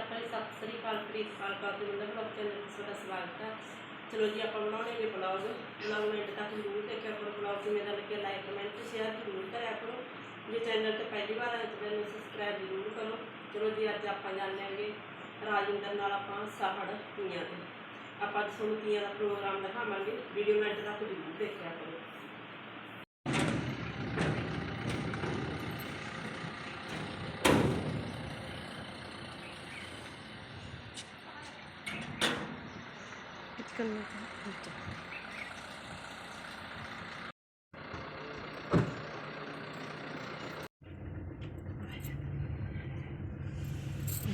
ਆਪਣੇ ਸਤਿ ਸ੍ਰੀ ਅਕਾਲ ਪ੍ਰੀਤ ਪਾਲਕਾ ਦੇ ਮੁੰਡੇ ਬਲੌਗ ਚੈਨਲ ਤੇ ਤੁਹਾਡਾ ਸਵਾਗਤ ਹੈ। ਚਲੋ ਜੀ, ਆਪਾਂ ਬਣਾਉਣੇ ਬਲੌਗ ਬਲੌਗ ਨੂੰ ਤੱਕ ਜ਼ਰੂਰ ਦੇਖਿਆ ਕਰੋ। ਬਲੌਗ ਜਿਵੇਂ ਦਾ ਲੱਗਿਆ ਲਾਈਕ ਕਮੈਂਟ ਸ਼ੇਅਰ ਜ਼ਰੂਰ ਕਰਿਆ ਕਰੋ। ਜੇ ਚੈਨਲ ਤੇ ਪਹਿਲੀ ਵਾਰ ਆਏ ਤਾਂ ਚੈਨਲ ਸਬਸਕ੍ਰਾਈਬ ਜ਼ਰੂਰ ਕਰੋ। ਚਲੋ ਜੀ, ਅੱਜ ਆਪਾਂ ਜਾਣਾਂਗੇ ਰਾਜਿੰਦਰ ਨਾਲ ਆਪਾਂ ਸਾਹੜ ਤੀਆਂ ਦੇ। ਆਪਾਂ ਅੱਜ ਤੁਹਾਨੂੰ ਤੀਆਂ ਦਾ ਪ੍ਰੋਗਰਾਮ ਦਿਖਾਵਾਂਗੇ। ਵੀਡੀਓ ਨੂੰ ਐਂਡ ਤੱਕ ਜ਼ਰੂਰ ਦੇਖਿਆ ਕਰੋ।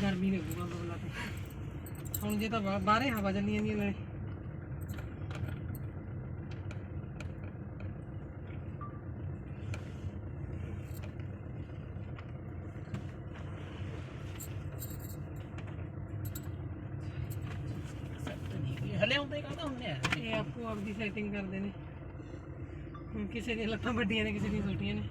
ਗਰਮੀ ਲੱਗੂਗਾ ਬਬਲਾ ਤੇ। ਹੁਣ ਜੇ ਤਾਂ ਬਾ- ਬਾਹਰੇ ਹਵਾ ਚੱਲੀ ਜਾਂਦੀ ਹੈ ਨਾਲੇ। ਹੁੰਦੇ ਕਾਹਦਾ ਹੁੰਦੇ ਆ? ਇਹ ਆਪੋ ਆਪ ਦੀ ਸੈਟਿੰਗ ਕਰਦੇ ਨੇ। ਹੁਣ ਕਿਸੇ ਦੀਆਂ ਲੱਤਾਂ ਵੱਡੀਆਂ ਨੇ ਕਿਸੇ ਦੀਆਂ ਛੋਟੀਆਂ ਨੇ।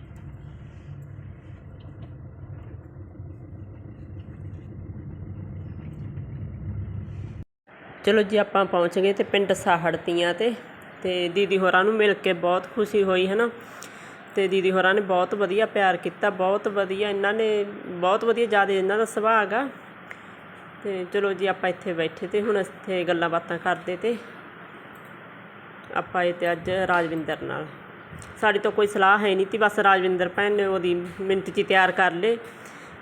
ਚਲੋ ਜੀ ਆਪਾਂ ਪਹੁੰਚ ਗਏ ਤੇ ਪਿੰਡ ਸਾਹੜਤੀਆਂ ਤੇ। ਤੇ ਦੀਦੀ ਹੋਰਾਂ ਨੂੰ ਮਿਲ ਕੇ ਬਹੁਤ ਖੁਸ਼ੀ ਹੋਈ ਹੈ ਨਾ ਤੇ ਦੀਦੀ ਹੋਰਾਂ ਨੇ ਬਹੁਤ ਵਧੀਆ ਪਿਆਰ ਕੀਤਾ ਬਹੁਤ ਵਧੀਆ। ਇਹਨਾਂ ਨੇ ਬਹੁਤ ਵਧੀਆ ਜ਼ਿਆਦਾ ਇਹਨਾਂ ਦਾ ਸੁਭਾਅ ਹੈਗਾ। ਤੇ ਚਲੋ ਜੀ, ਆਪਾਂ ਇੱਥੇ ਬੈਠੇ ਤੇ ਹੁਣ ਇੱਥੇ ਗੱਲਾਂ ਬਾਤਾਂ ਕਰਦੇ ਤੇ ਆਪਾਂ ਇਹ ਤੇ ਅੱਜ ਰਾਜਵਿੰਦਰ ਨਾਲ। ਸਾਡੀ ਤਾਂ ਕੋਈ ਸਲਾਹ ਹੈ ਨਹੀਂ ਤੀ, ਬਸ ਰਾਜਵਿੰਦਰ ਭੈਣ ਨੇ ਉਹਦੀ ਮਿੰਟ 'ਚ ਹੀ ਤਿਆਰ ਕਰ ਲੇ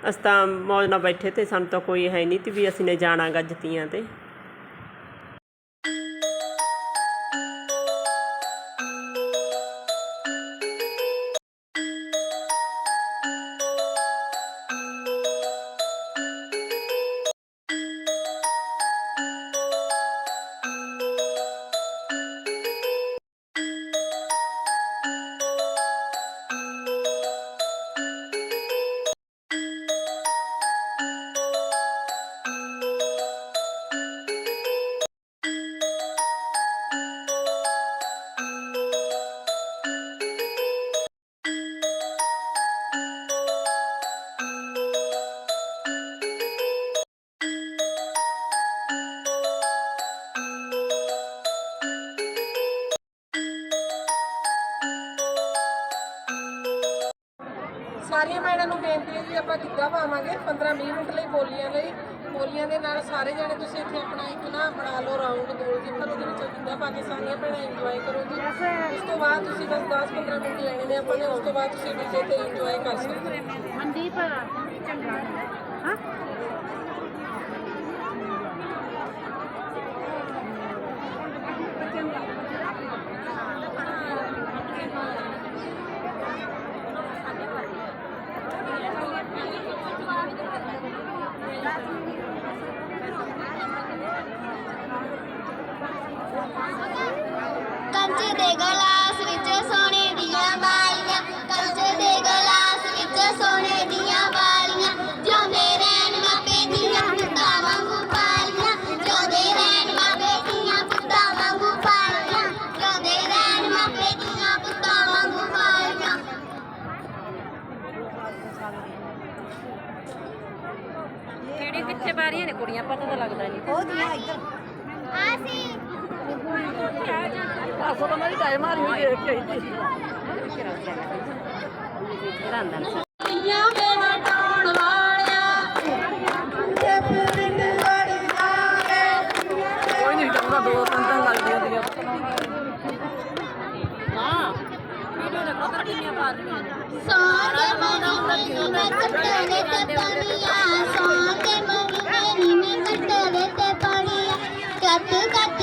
ਅਸੀਂ ਤਾਂ ਮੌਜ ਨਾਲ ਬੈਠੇ ਤੇ ਸਾਨੂੰ ਤਾਂ ਕੋਈ ਹੈ ਨਹੀਂ ਤੀ ਵੀ ਅਸੀਂ ਨੇ ਜਾਣਾ ਗੱਜਤੀਆਂ ਤੇ। ਸਾਰੀਆਂ ਭੈਣਾਂ ਨੂੰ ਬੇਨਤੀ ਹੈ ਜੀ, ਆਪਾਂ ਗਿੱਧਾ ਪਾਵਾਂਗੇ 15-20 ਮਿੰਟ ਲਈ ਬੋਲੀਆਂ ਲਈ। ਬੋਲੀਆਂ ਦੇ ਨਾਲ ਸਾਰੇ ਜਾਣੇ ਤੁਸੀਂ ਇੱਥੇ ਆਪਣਾ ਇੱਕ ਨਾ ਬਣਾ ਲਓ ਰਾਉਂਡ ਗੋਲ ਜਿੱਪਰ ਉਹਦੇ ਵਿੱਚ ਗਿੱਧਾ ਪਾ ਕੇ ਸਾਰੀਆਂ ਭੈਣਾਂ ਇੰਜੋਏ ਕਰੋ ਜੀ ਉਸ ਤੋਂ ਬਾਅਦ ਤੁਸੀਂ ਬਸ 10-15 ਮਿੰਟ ਲੈਣੇ ਨੇ ਆਪਾਂ ਨੇ, ਉਸ ਤੋਂ ਬਾਅਦ ਤੁਸੀਂ ਡੀਜੇ ਤੇ ਇੰਜੋਏ ਕਰ ਸਕਦੇ ਹੋ। ਮਨਦੀਪ ਚੰਗਾ ਹਾਂ? ਤਾਂ ਕਿੰਨੀਆਂ ਪਾ ਰਹੀਆਂ ਨੇ ਸੌਂਕੇ ਮਹੀਨੇ ਮੈਂ ਕੱਟੜੇ ਤੇ ਪਣੀਆਂ ਸੌਂਕੇ ਮਹੀਨੇ ਮੈਂ ਕੱਟੜੇ ਤੇ ਪਣੀਆਂ ਕੱਟ ਕੱਟ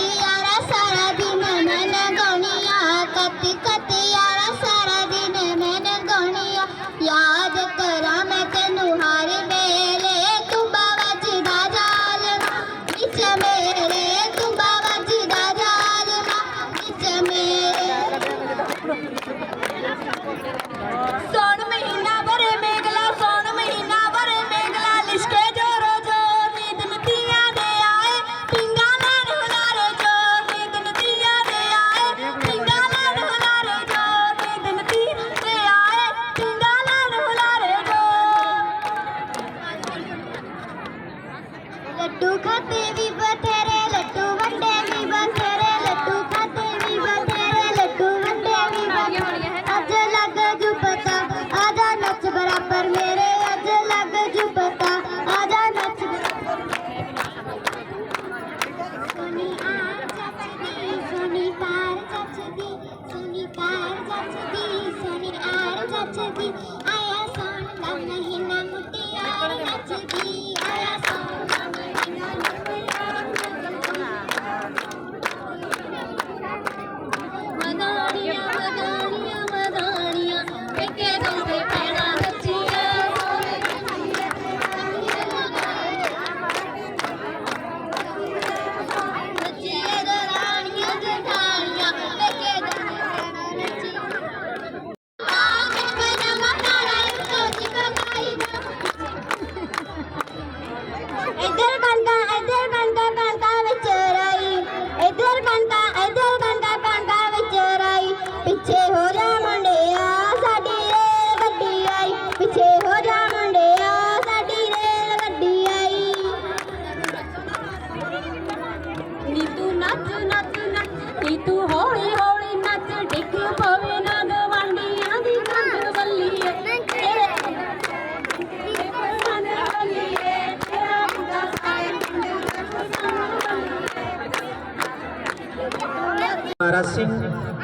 ਸਿੰਘ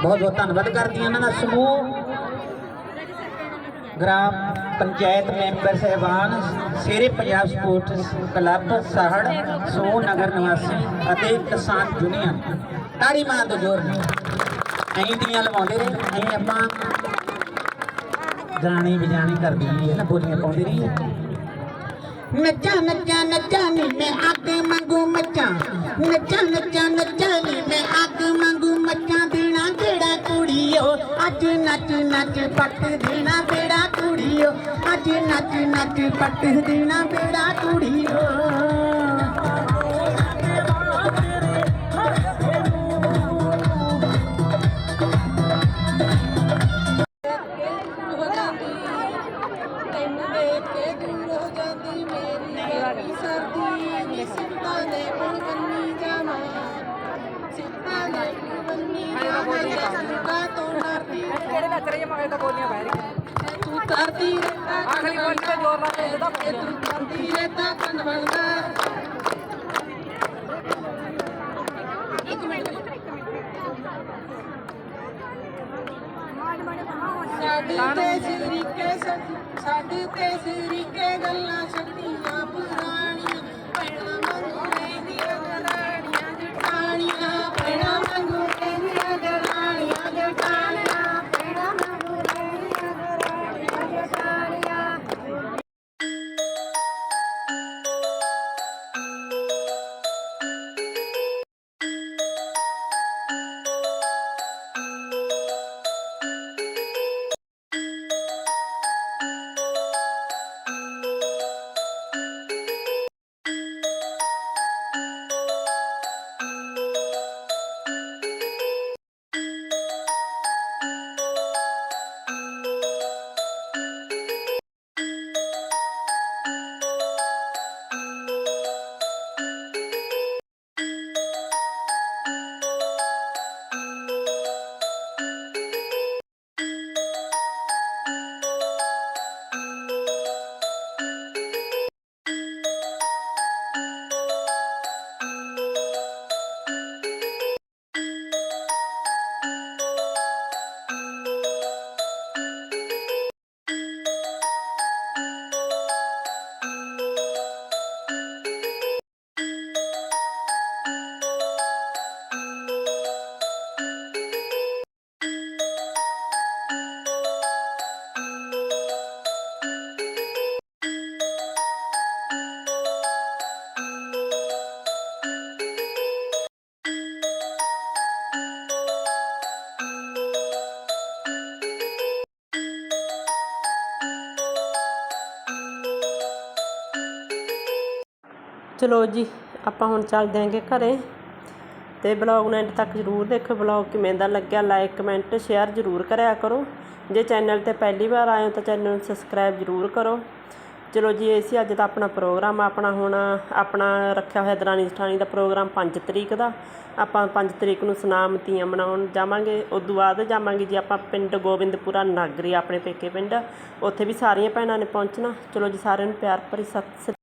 ਬਹੁਤ ਬਹੁਤ ਧੰਨਵਾਦ ਕਰਦੀ ਹਾਂ। ਇਹਨਾਂ ਦਾ ਸਮੂਹ, ਗ੍ਰਾਮ ਪੰਚਾਇਤ ਮੈਂਬਰ ਸਹਿਬਾਨ, ਸ਼ੇਰੇ ਪੰਜਾਬ ਸਪੋਰਟਸ ਕਲੱਬ, ਸਾਹੜ ਸੋ ਨਗਰ ਨਿਵਾਸੀ ਅਤੇ ਕਿਸਾਨ ਯੂਨੀਅਨ। ਤਾੜੀ ਮਾਰ ਦੋ ਜੋਰ ਅਹੀਂ ਦੀਆਂ ਲਵਾਉਂਦੇ ਰਹੇ। ਅਹੀਂ ਆਪਾਂ ਗਾਣੇ ਵਜਾਣੇ ਕਰਦੀ ਹੈ ਨਾ ਬੋਲੀਆਂ ਪਾਉਂਦੇ ਰਹੀ ਹੈ नचा नचा नचा नी मैं आके मंगू मचा नचा नचा नचा नी मैं आके मंगू मचा देना केड़ा कुड़ियो अज नच नच पट देना बेड़ा कुड़ियो अज नच नच पट देना बेड़ा कुड़ियो ਅਗਲੀ ਵਾਰ ਤੇ ਜ਼ੋਰ ਨਾਲ ਭੇਜਦਾ ਫੇਰ ਕਰਦੀ ਰੇਤਾ ਕੰਨ ਬਣਦਾ ਸਾਡੀ ਤੇ ਸ਼ਰੀਕੇ ਸਾਡੀ ਤੇ ਸ਼ਰੀਕੇ ਗੱਲਾਂ ਚਲੋ ਜੀ, ਆਪਾਂ ਹੁਣ ਚੱਲ ਆਂਗੇ ਘਰੇ ਤੇ ਬਲੌਗ ਨੂੰ ਐਂਡ ਤੱਕ ਜ਼ਰੂਰ ਦੇਖੋ ਬਲੌਗ ਕਿਵੇਂ ਦਾ ਲੱਗਿਆ ਲਾਈਕ ਕਮੈਂਟ ਸ਼ੇਅਰ ਜ਼ਰੂਰ ਕਰਿਆ ਕਰੋ। ਜੇ ਚੈਨਲ ਤੇ ਪਹਿਲੀ ਵਾਰ ਆਏ ਹੋ ਤਾਂ ਚੈਨਲ ਨੂੰ ਸਬਸਕ੍ਰਾਈਬ ਜ਼ਰੂਰ ਕਰੋ। ਚਲੋ ਜੀ, ਇਹ ਸੀ ਅੱਜ ਦਾ ਆਪਣਾ ਪ੍ਰੋਗਰਾਮ ਆਪਣਾ ਹੁਣ ਆਪਣਾ ਰੱਖਿਆ ਹੋਇਆ ਦਰਾਨੀ ਸਠਾਣੀ ਦਾ ਪ੍ਰੋਗਰਾਮ 5 ਤਰੀਕ ਦਾ। ਆਪਾਂ 5 ਤਰੀਕ ਨੂੰ ਸਨਾਮਤੀਆਂ ਮਨਾਉਣ ਜਾਵਾਂਗੇ। ਉਸ ਤੋਂ ਬਾਅਦ ਜਾਵਾਂਗੇ ਜੀ ਆਪਾਂ ਪਿੰਡ ਗੋਬਿੰਦਪੁਰਾ ਨਾਗਰੀ, ਆਪਣੇ ਪੇਕੇ ਪਿੰਡ। ਉੱਥੇ ਵੀ ਸਾਰੀਆਂ ਭੈਣਾਂ ਨੇ ਪਹੁੰਚਣਾ। ਚਲੋ ਜੀ, ਸਾਰਿਆਂ ਨੂੰ ਪਿਆਰ ਭਰੀ ਸਤਿ